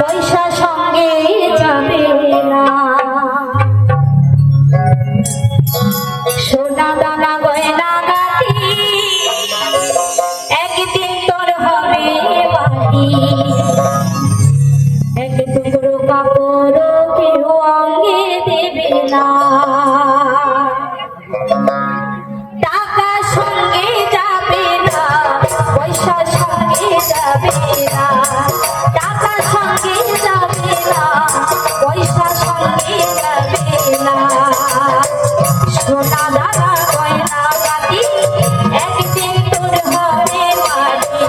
পয়সা সঙ্গে যাবে না। সোনা দানা যাবে না। টাকার সঙ্গে যাবে না পয়সা সঙ্গে যাবে না। সোনা দাদা গয়না গাতি একদিন তোর হবে মাটি